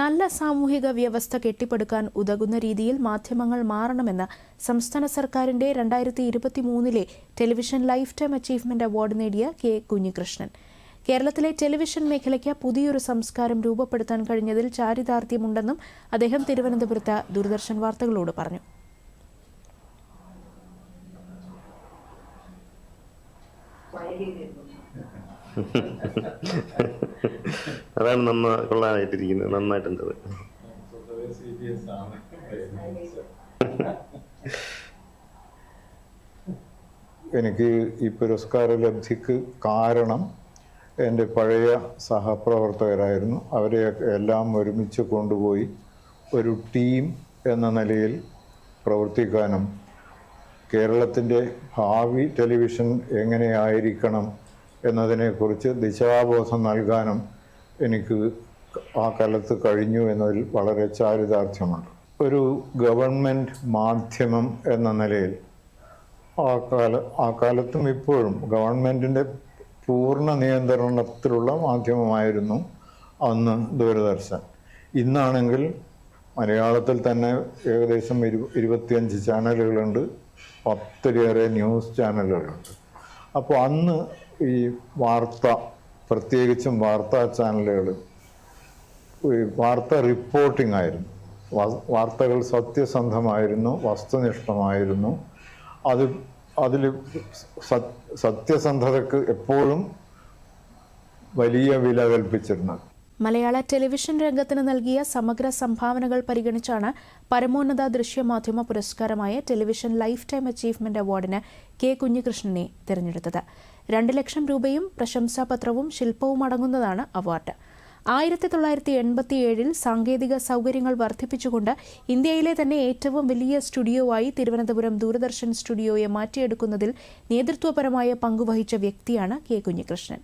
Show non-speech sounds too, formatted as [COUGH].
നല്ല സാമൂഹിക വ്യവസ്ഥ കെട്ടിപ്പടുക്കാൻ ഉതകുന്ന രീതിയിൽ മാധ്യമങ്ങൾ മാറണമെന്ന് സംസ്ഥാന സർക്കാരിന്റെ രണ്ടായിരത്തി ഇരുപത്തിമൂന്നിലെ television lifetime achievement award നേടിയ കെ കുഞ്ഞികൃഷ്ണൻ. കേരളത്തിലെ ടെലിവിഷൻ മേഖലയ്ക്ക് പുതിയൊരു സംസ്കാരം രൂപപ്പെടുത്താൻ കഴിഞ്ഞതിൽ ചാരിതാർത്ഥ്യമുണ്ടെന്നും അദ്ദേഹം തിരുവനന്തപുരത്ത് ദൂരദർശൻ വാർത്തകളോട് പറഞ്ഞു. [LAUGHS] അതാണ് നന്ന കൊള്ളാനായിട്ടിരിക്കുന്നത് നന്നായിട്ടുണ്ട് അത്. [LAUGHS] എനിക്ക് ഈ പുരസ്കാര ലബ്ധിക്ക് കാരണം എന്റെ പഴയ സഹപ്രവർത്തകരായിരുന്നു അവരെ എല്ലാം ഒരുമിച്ച് കൊണ്ടുപോയി ഒരു ടീം എന്ന നിലയിൽ പ്രവർത്തിക്കാനും കേരളത്തിന്റെ ഭാവി ടെലിവിഷൻ എങ്ങനെയായിരിക്കണം എന്നതിനെക്കുറിച്ച് ദിശാബോധം നൽകാനും എനിക്ക് ആ കാലത്ത് കഴിഞ്ഞു എന്നതിൽ വളരെ ചാരിതാർത്ഥ്യമുണ്ട്. ഒരു ഗവൺമെന്റ് മാധ്യമം എന്ന നിലയിൽ ആ കാല ആ കാലത്തും ഇപ്പോഴും ഗവൺമെന്റിന്റെ പൂർണ നിയന്ത്രണത്തിലുള്ള മാധ്യമമായിരുന്നു അന്ന് ദൂരദർശൻ. ഇന്നാണെങ്കിൽ മലയാളത്തിൽ തന്നെ ഏകദേശം ഇരു ഇരുപത്തിയഞ്ച് ചാനലുകളുണ്ട്. പത്തിലേറെ ന്യൂസ് ചാനലുകളുണ്ട്. അപ്പോൾ അന്ന് ഈ വാർത്ത പ്രത്യേകിച്ചും വാർത്താ ചാനലുകൾ വാർത്ത റിപ്പോർട്ടിംഗ് ആയിരുന്നു. വാർത്തകൾ സത്യസന്ധമായിരുന്നു വസ്തുനിഷ്ഠമായിരുന്നു. അത് അതിൽ സത്യസന്ധതക്ക് എപ്പോഴും വലിയ വില കൽപ്പിച്ചിരുന്നത് മലയാള ടെലിവിഷൻ രംഗത്തിന് നൽകിയ സമഗ്ര സംഭാവനകൾ പരിഗണിച്ചാണ് പരമോന്നത ദൃശ്യമാധ്യമ പുരസ്കാരമായ ടെലിവിഷൻ ലൈഫ് ടൈം അച്ചീവ്മെന്റ് അവാർഡിന് കെ കുഞ്ഞികൃഷ്ണനെ തിരഞ്ഞെടുത്തത്. രണ്ട് ലക്ഷം രൂപയും പ്രശംസാപത്രവും ശില്പവും അടങ്ങുന്നതാണ് അവാർഡ്. ആയിരത്തി തൊള്ളായിരത്തി എൺപത്തിയേഴിൽ സാങ്കേതിക സൗകര്യങ്ങൾ വർദ്ധിപ്പിച്ചുകൊണ്ട് ഇന്ത്യയിലെ തന്നെ ഏറ്റവും വലിയ സ്റ്റുഡിയോ ആയി തിരുവനന്തപുരം ദൂരദർശൻ സ്റ്റുഡിയോയെ മാറ്റിയെടുക്കുന്നതിൽ നേതൃത്വപരമായ പങ്കുവഹിച്ച വ്യക്തിയാണ് കെ കുഞ്ഞികൃഷ്ണൻ.